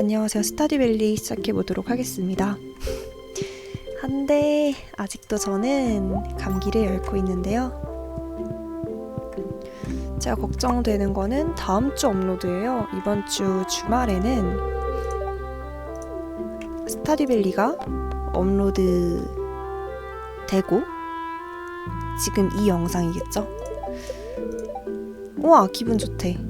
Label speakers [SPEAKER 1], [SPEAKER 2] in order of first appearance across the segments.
[SPEAKER 1] 안녕하세요. 스타디밸리 시작해 보도록 하겠습니다. 한데 아직도 저는 감기를 앓고 있는데요. 제가 걱정되는 거는 다음 주 업로드예요. 이번 주 주말에는 스타디밸리가 업로드 되고 지금 이 영상이겠죠? 우와 기분 좋대.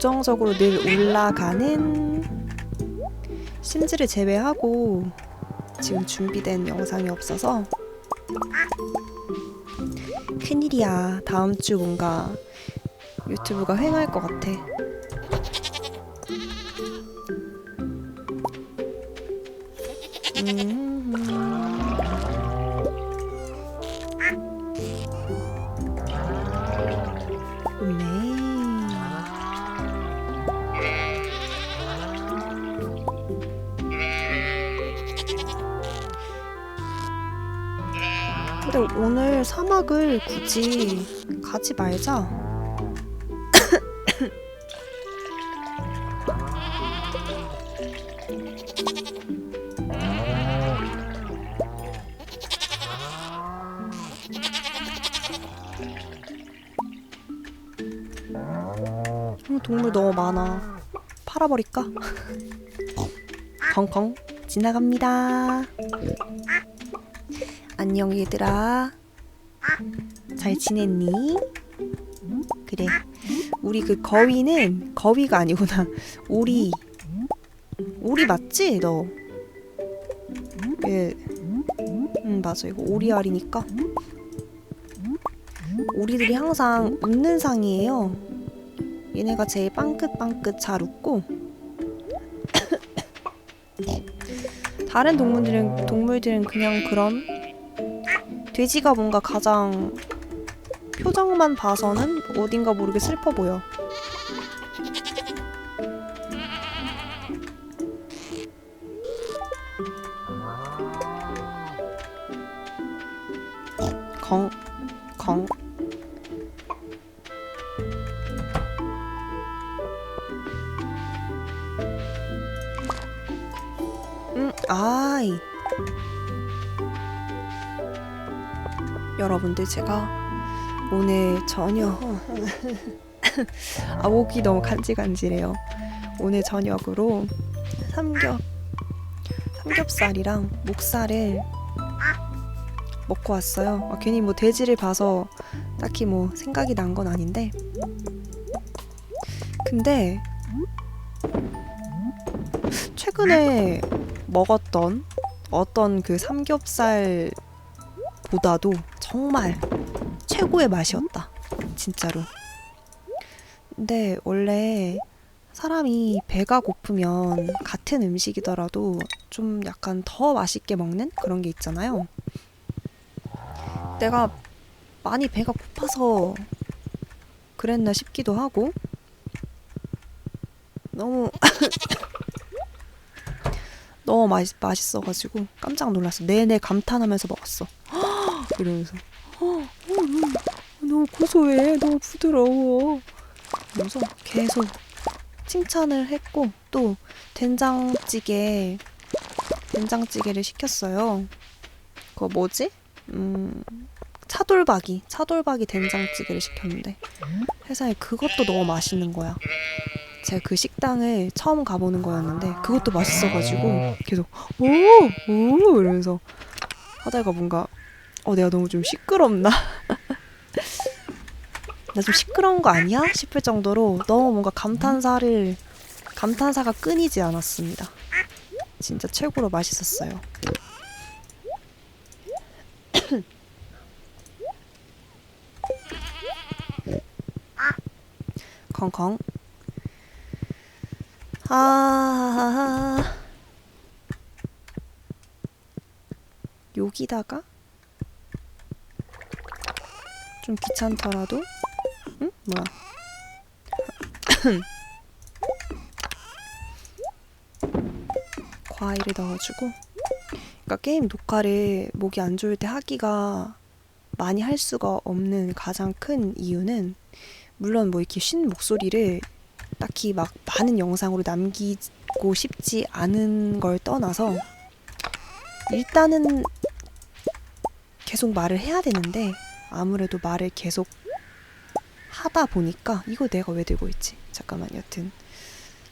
[SPEAKER 1] 고정적으로 늘 올라가는 심즈를 제외하고 지금 준비된 영상이 없어서 큰일이야. 다음 주 뭔가 유튜브가 횡할 것 같아. 사막을 굳이 가지 말자. 어, 동물 너무 많아. 팔아버릴까? 컹컹 지나갑니다. 안녕 얘들아. 잘 지냈니? 그래. 우리 그 거위는 거위가 아니구나. 오리. 오리 맞지 너? 예. 응 맞아 이거 오리알이니까. 오리들이 항상 웃는 상이에요. 얘네가 제일 빵긋빵긋 잘 웃고 다른 동물들은 동물들은 그냥 그런 돼지가 뭔가 가장 표정만 봐서는 어딘가 모르게 슬퍼 보여. 여러분들 제가 오늘 저녁 아 목이 너무 간질간질해요. 오늘 저녁으로 삼겹 삼겹살이랑 목살을 먹고 왔어요. 아, 괜히 뭐 돼지를 봐서 딱히 뭐 생각이 난 건 아닌데 근데 최근에 먹었던 어떤 그 삼겹살 보다도 정말 최고의 맛이었다. 진짜로. 근데 원래 사람이 배가 고프면 같은 음식이더라도 좀 약간 더 맛있게 먹는 그런 게 있잖아요. 내가 많이 배가 고파서 그랬나 싶기도 하고 너무 너무 맛, 맛있어가지고 깜짝 놀랐어. 내내 감탄하면서 먹었어. 이러면서 어, 어, 어, 너무 고소해, 너무 부드러워. 그래서 계속 칭찬을 했고 또 된장찌개 된장찌개를 시켰어요. 그거 뭐지? 음 차돌박이 차돌박이 된장찌개를 시켰는데 세상에 그것도 너무 맛있는 거야. 제가 그 식당을 처음 가보는 거였는데 그것도 맛있어가지고 계속 오오 이러면서 하다가 뭔가 어 내가 너무 좀 시끄럽나? 나 좀 시끄러운 거 아니야? 싶을 정도로 너무 뭔가 감탄사를 감탄사가 끊이지 않았습니다. 진짜 최고로 맛있었어요. 컹컹. 아 여기다가 좀 귀찮더라도? 응? 뭐야? 과일을 넣어주고. 그러니까 게임 녹화를 목이 안 좋을 때 하기가 많이 할 수가 없는 가장 큰 이유는 물론 뭐 이렇게 쉰 목소리를 딱히 막 많은 영상으로 남기고 싶지 않은 걸 떠나서 일단은 계속 말을 해야 되는데 아무래도 말을 계속 하다 보니까 이거 내가 왜 들고 있지? 잠깐만 여튼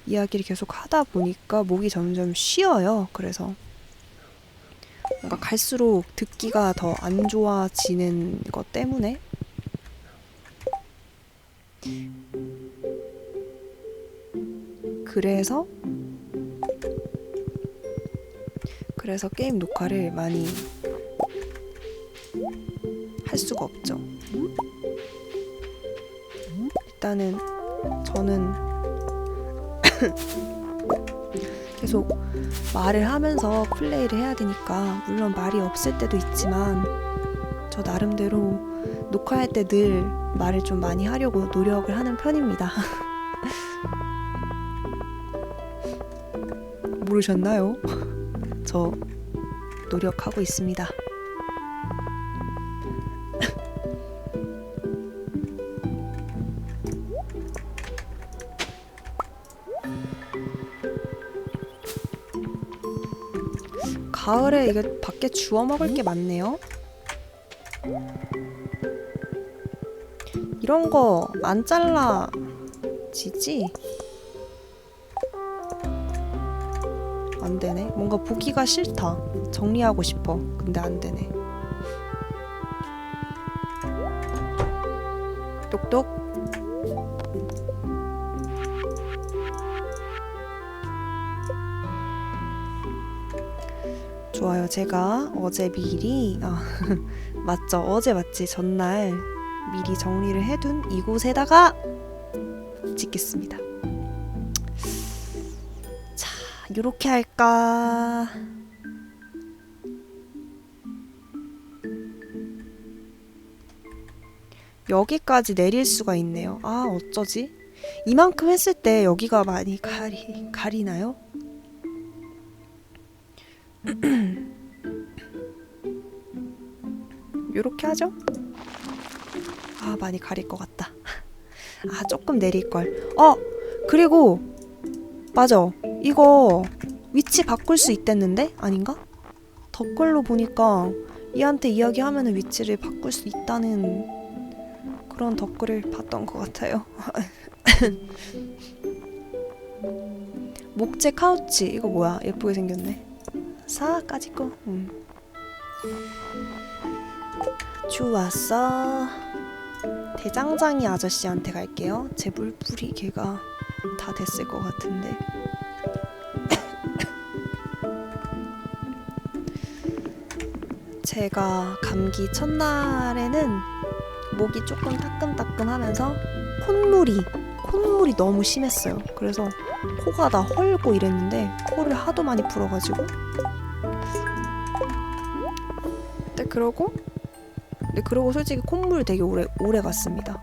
[SPEAKER 1] 이야기를 계속 하다 보니까 목이 점점 쉬어요. 그래서 뭔가 갈수록 듣기가 더 안 좋아지는 것 때문에 그래서 그래서 게임 녹화를 많이 할 수가 없죠. 일단은 저는 계속 말을 하면서 플레이를 해야 되니까 물론 말이 없을 때도 있지만 저 나름대로 녹화할 때 늘 말을 좀 많이 하려고 노력을 하는 편입니다. 모르셨나요? 저 노력하고 있습니다. 가을에 이게 밖에 주워 먹을 게 많네요. 이런 거 안 잘라 지지? 안 되네. 뭔가 보기가 싫다. 정리하고 싶어. 근데 안 되네. 똑똑. 좋아요. 제가 어제 미리 아 맞죠? 어제 맞지? 전날 미리 정리를 해둔 이곳에다가 짓겠습니다. 자, 요렇게 할까? 여기까지 내릴 수가 있네요. 아, 어쩌지? 이만큼 했을 때 여기가 많이 가리, 가리나요? 요렇게 하죠? 아, 많이 가릴 것 같다. 아, 조금 내릴걸. 어! 그리고, 맞아. 이거 위치 바꿀 수 있댔는데? 아닌가? 댓글로 보니까 이한테 이야기하면 위치를 바꿀 수 있다는 그런 댓글을 봤던 것 같아요. 목재 카우치 이거 뭐야 예쁘게 생겼네 사까지 거 음. 좋았어 대장장이 아저씨한테 갈게요 제 물뿌리 걔가 다 됐을 것 같은데 제가 감기 첫날에는 목이 조금 따끔따끔하면서 콧물이 콧물이 너무 심했어요. 그래서 코가 다 헐고 이랬는데 코를 하도 많이 풀어가지고 그러고 네 그러고 솔직히 콧물 되게 오래 오래 갔습니다.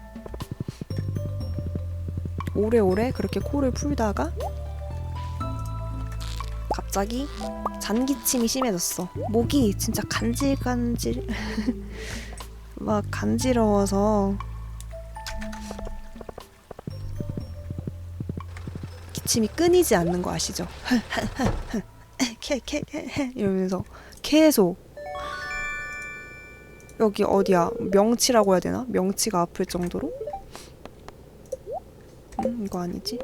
[SPEAKER 1] 오래오래 그렇게 코를 풀다가 갑자기 잔기침이 심해졌어. 목이 진짜 간질간질 막 간지러워서 기침이 끊이지 않는 거 아시죠? 이러면서 계속 여기 어디야 명치라고 해야 되나? 명치가 아플 정도로? 음, 이거 아니지?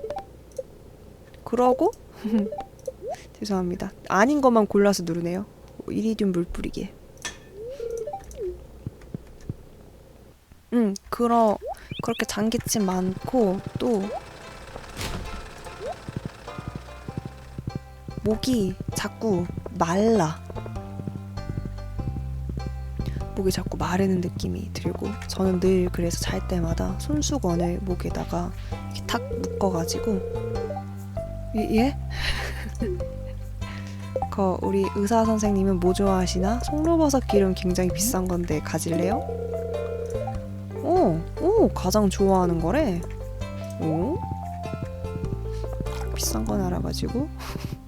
[SPEAKER 1] 그러고 죄송합니다. 아닌 것만 골라서 누르네요. 이리듐 물 뿌리게. 음, 그러 그렇게 장기침 많고 또 목이 자꾸 말라. 목이 자꾸 마르는 느낌이 들고 저는 늘 그래서 잘 때마다 손수건을 목에다가 이렇게 탁 묶어가지고 예? 예? 그 우리 의사 선생님은 뭐 좋아하시나? 송로버섯 기름 굉장히 비싼 건데 가질래요? 오, 오 가장 좋아하는 거래. 오 비싼 건 알아가지고.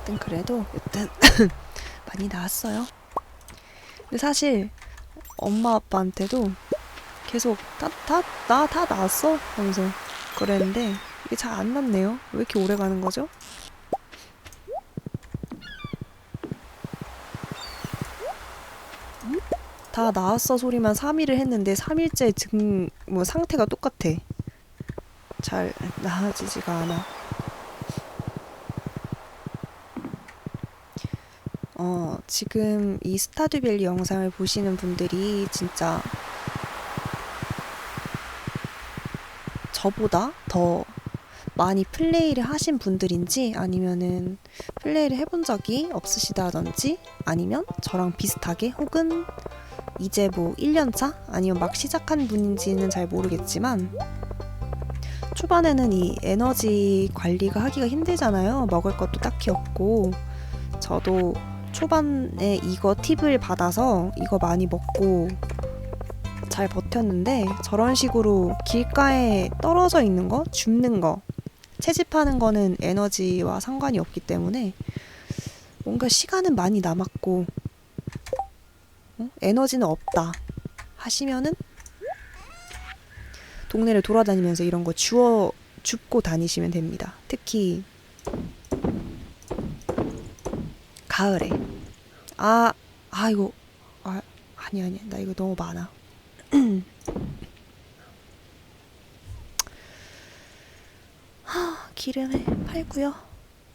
[SPEAKER 1] 여튼 그래도 여튼 많이 나왔어요. 근데 사실 엄마 아빠한테도 계속 다다나다 나왔어 하면서 그랬는데 이게 잘 안 났네요. 왜 이렇게 오래 가는 거죠? 다 나왔어 소리만 3일을 했는데 3일째 증뭐 상태가 똑같아. 잘 나아지지가 않아. 어, 지금 이 스타듀밸리 영상을 보시는 분들이 진짜 저보다 더 많이 플레이를 하신 분들인지 아니면은 플레이를 해본 적이 없으시다든지 아니면 저랑 비슷하게 혹은 이제 뭐 1년차 아니면 막 시작한 분인지는 잘 모르겠지만 초반에는 이 에너지 관리가 하기가 힘들잖아요. 먹을 것도 딱히 없고 저도 초반에 이거 팁을 받아서 이거 많이 먹고 잘 버텼는데 저런 식으로 길가에 떨어져 있는 거, 줍는 거, 채집하는 거는 에너지와 상관이 없기 때문에 뭔가 시간은 많이 남았고 어? 에너지는 없다 하시면은 동네를 돌아다니면서 이런 거 주워 줍고 다니시면 됩니다. 특히 가을에 아, 아 이거 아 아니 아니 나 이거 너무 많아. 하, 기름에 팔고요.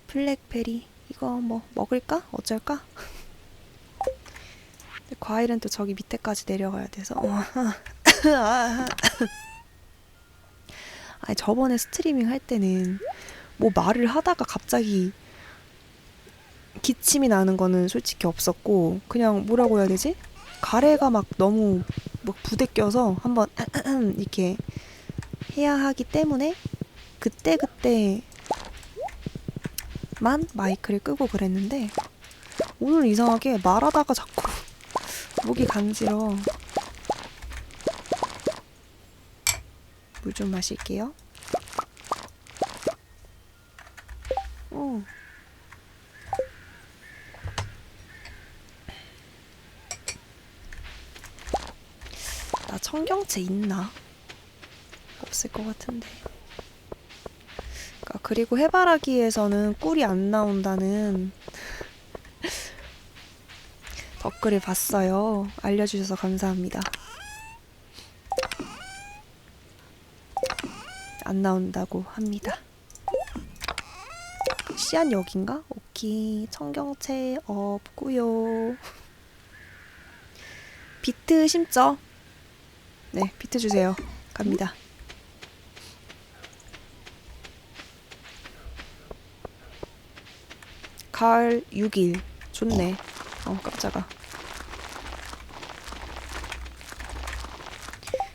[SPEAKER 1] 블랙베리 이거 뭐 먹을까? 어쩔까? 과일은 또 저기 밑에까지 내려가야 돼서. 아니 저번에 스트리밍 할 때는 뭐 말을 하다가 갑자기 기침이 나는 거는 솔직히 없었고 그냥 뭐라고 해야 되지? 가래가 막 너무 막 부대껴서 한번 이렇게 해야 하기 때문에 그때 그때만 마이크를 끄고 그랬는데 오늘 이상하게 말하다가 자꾸 목이 간지러. 물 좀 마실게요. 어. 나 청경채 있나? 없을 것 같은데. 그러니까 그리고 해바라기에서는 꿀이 안 나온다는 댓글을 봤어요. 알려주셔서 감사합니다. 안 나온다고 합니다. 씨앗 여긴가? 오키 청경채 없고요. 비트 심죠? 네, 비트 주세요. 갑니다. 가을 6일. 좋네. 어, 깜짝아.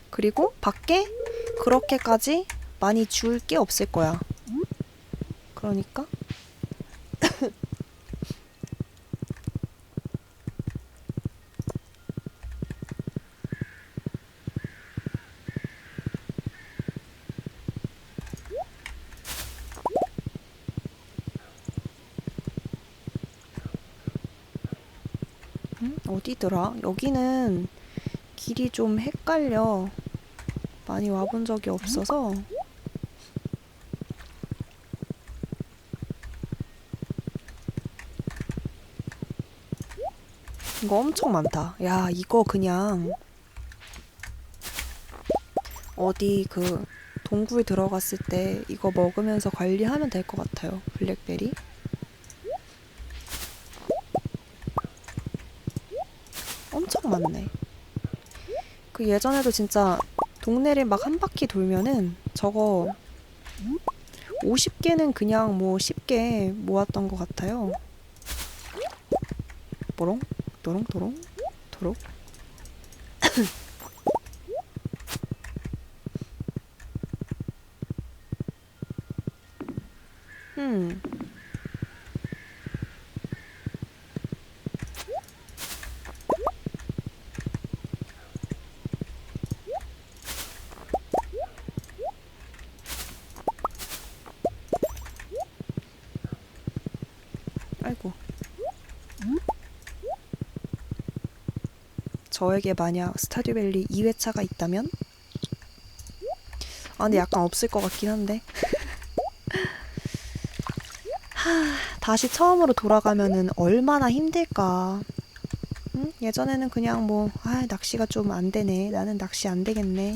[SPEAKER 1] 그리고 밖에 그렇게까지 많이 줄 게 없을 거야. 그러니까 음? 어디더라? 여기는 길이 좀 헷갈려. 많이 와본 적이 없어서. 이거 엄청 많다. 야, 이거 그냥 어디 그 동굴 들어갔을 때 이거 먹으면서 관리하면 될 것 같아요. 블랙베리. 엄청 많네. 그 예전에도 진짜 동네를 막 한 바퀴 돌면은 저거 50개는 그냥 뭐 쉽게 모았던 것 같아요. 뽀롱, 도롱, 도롱, 도롱. 음. 아이고. 저에게 만약 스타듀밸리 2회차가 있다면? 아 근데 약간 없을 것 같긴 한데 하, 다시 처음으로 돌아가면은 얼마나 힘들까 응? 예전에는 그냥 뭐 아, 낚시가 좀 안 되네 나는 낚시 안 되겠네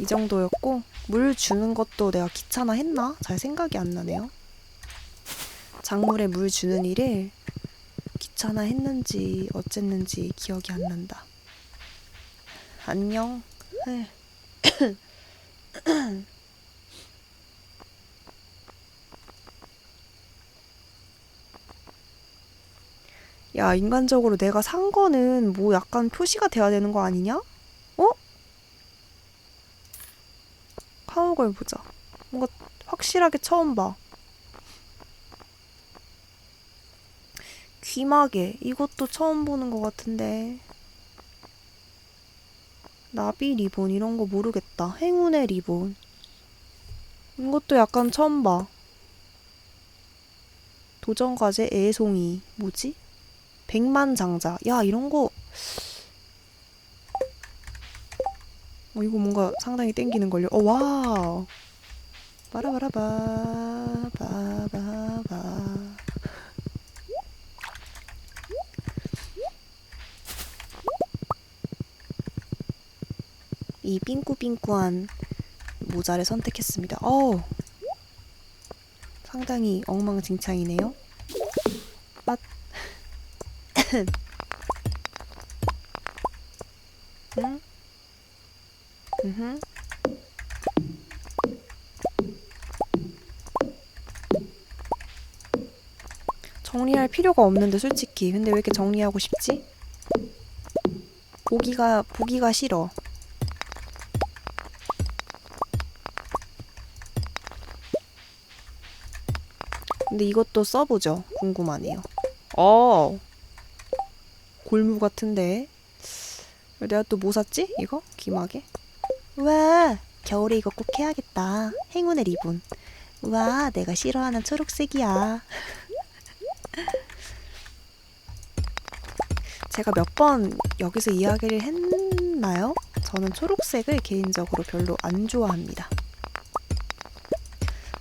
[SPEAKER 1] 이 정도였고 물 주는 것도 내가 귀찮아 했나? 잘 생각이 안 나네요 작물에 물 주는 일을 귀찮아 했는지 어쨌는지 기억이 안 난다. 안녕. 에. 야, 인간적으로 내가 산 거는 뭐 약간 표시가 돼야 되는 거 아니냐? 어? 카우걸 보자. 뭔가 확실하게 처음 봐. 귀마개. 이것도 처음 보는 것 같은데. 나비 리본 이런 거 모르겠다. 행운의 리본. 이것도 약간 처음 봐. 도전과제 애송이. 뭐지? 백만장자. 야 이런 거. 어, 이거 뭔가 상당히 땡기는걸요. 어 와우. 바라바라바 바바바 이 삥꾸삥꾸한 모자를 선택했습니다. 어 상당히 엉망진창이네요. 맛. 응? 음. 정리할 필요가 없는데 솔직히 근데 왜 이렇게 정리하고 싶지? 보기가 보기가 싫어. 근데 이것도 써보죠. 궁금하네요. 어. 골무 같은데. 내가 또 뭐 샀지? 이거? 귀마개? 와, 겨울에 이거 꼭 해야겠다. 행운의 리본. 와, 내가 싫어하는 초록색이야. 제가 몇 번 여기서 이야기를 했나요? 저는 초록색을 개인적으로 별로 안 좋아합니다.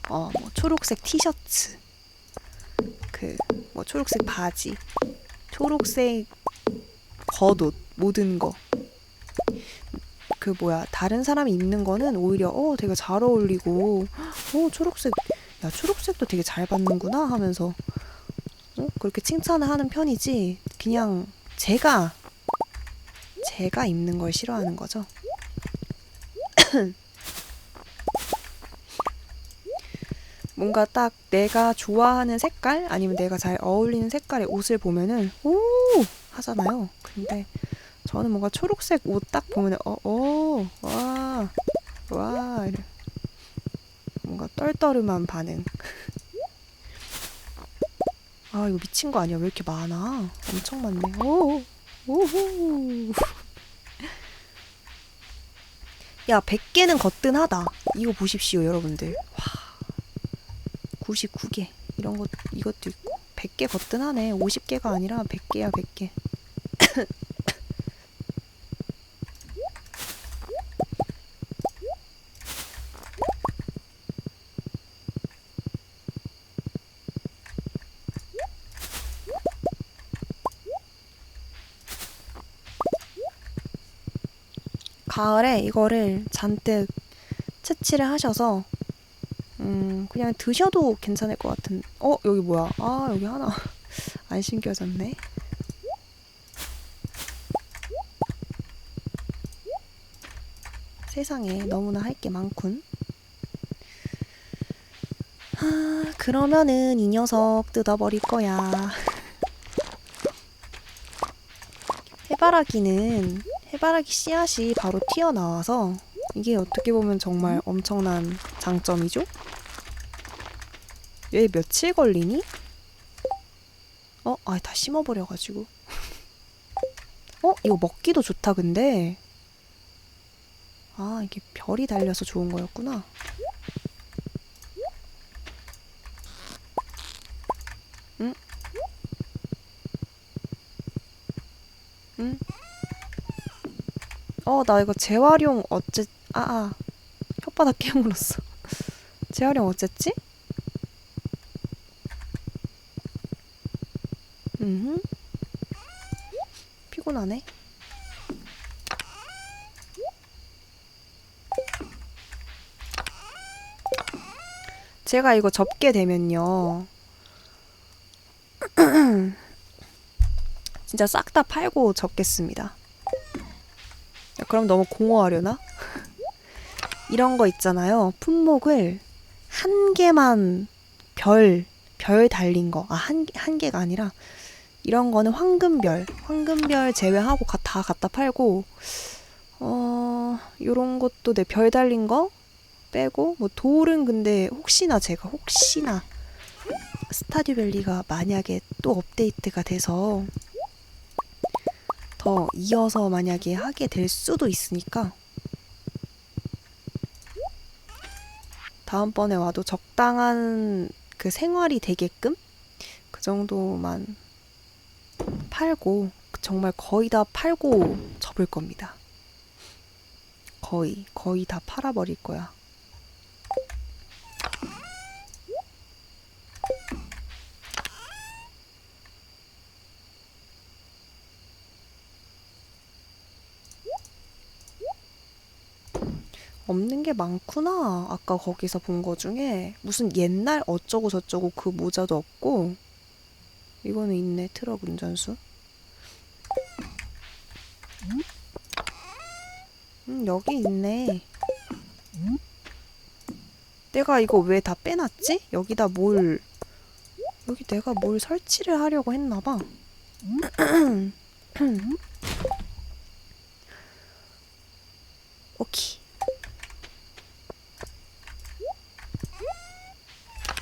[SPEAKER 1] 어, 뭐 초록색 티셔츠, 초록색 바지, 초록색 겉옷 모든 거. 그 뭐야 다른 사람이 입는 거는 오히려 어 되게 잘 어울리고 어 초록색 야 초록색도 되게 잘 받는구나 하면서 어 그렇게 칭찬을 하는 편이지 그냥 제가 제가 입는 걸 싫어하는 거죠. 뭔가 딱 내가 좋아하는 색깔 아니면 내가 잘 어울리는 색깔의 옷을 보면은 오 하잖아요. 근데 저는 뭔가 초록색 옷 딱 보면 어어와와. 뭔가 떨떠름한 반응. 아 이거 미친 거 아니야? 왜 이렇게 많아? 엄청 많네. 오 오호. 야 100개는 거뜬하다. 이거 보십시오 여러분들. 와 99개 이런 것 이것도 있고 100개 거뜬하네. 50개가 아니라 100개야 100개. 가을에 이거를 잔뜩 채취를 하셔서 음, 그냥 드셔도 괜찮을 것 같은. 어, 여기 뭐야? 아, 여기 하나 안 신겨졌네. 세상에 너무나 할 게 많군. 아, 그러면은 이 녀석 뜯어버릴 거야. 해바라기는 해바라기 씨앗이 바로 튀어나와서 이게 어떻게 보면 정말 엄청난 장점이죠? 얘 며칠 걸리니? 어? 아, 다 심어버려가지고. 어? 이거 먹기도 좋다, 근데. 아, 이게 별이 달려서 좋은 거였구나. 응? 응? 어, 나 이거 재활용 어째, 아, 아. 혓바닥 깨물었어. 재활용 어쨌지? 음. 피곤하네. 제가 이거 접게 되면요. 진짜 싹 다 팔고 접겠습니다. 야, 그럼 너무 공허하려나? 이런 거 있잖아요. 품목을 한 개만 별, 별 달린 거. 아, 한, 한 개가 아니라 이런 거는 황금별, 황금별 제외하고 가- 다 갖다 팔고 어, 요런 것도 내 별 달린 거 빼고 뭐 돌은 근데 혹시나 제가 혹시나 스타듀밸리가 만약에 또 업데이트가 돼서 더 이어서 만약에 하게 될 수도 있으니까 다음번에 와도 적당한 그 생활이 되게끔 그 정도만 팔고 정말 거의 다 팔고 접을 겁니다. 거의 거의 다 팔아버릴 거야. 없는 게 많구나. 아까 거기서 본 거 중에 무슨 옛날 어쩌고 저쩌고 그 모자도 없고 이거는 있네 트럭 운전수. 음 여기 있네. 내가 이거 왜 다 빼놨지? 여기다 뭘 여기 내가 뭘 설치를 하려고 했나 봐. 오케이.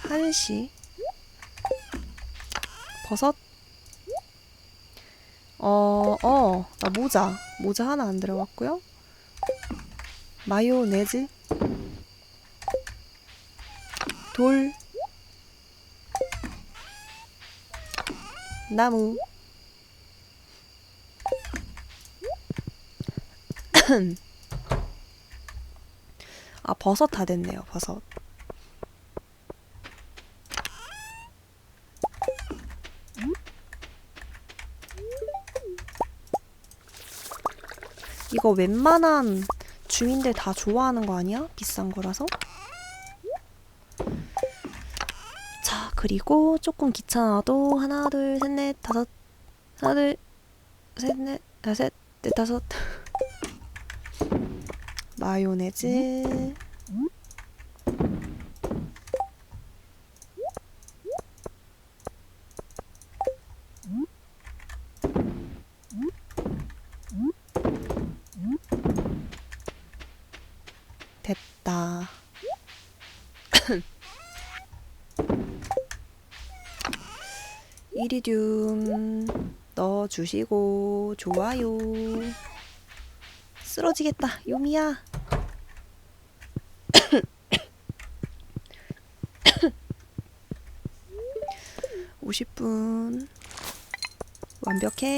[SPEAKER 1] 한시 버섯 어, 어, 나 모자. 모자 하나 안 들어갔고요. 마요네즈. 돌. 나무. 아, 버섯 다 됐네요, 버섯. 이거 웬만한 주민들 다 좋아하는 거 아니야? 비싼 거라서. 자, 그리고 조금 귀찮아도 하나, 둘, 셋, 넷, 다섯. 하나, 둘, 셋, 넷, 다섯, 넷, 다섯. 마요네즈. 됐다. 이리듐 넣어주시고 좋아요. 쓰러지겠다, 요미야. 50분 완벽해.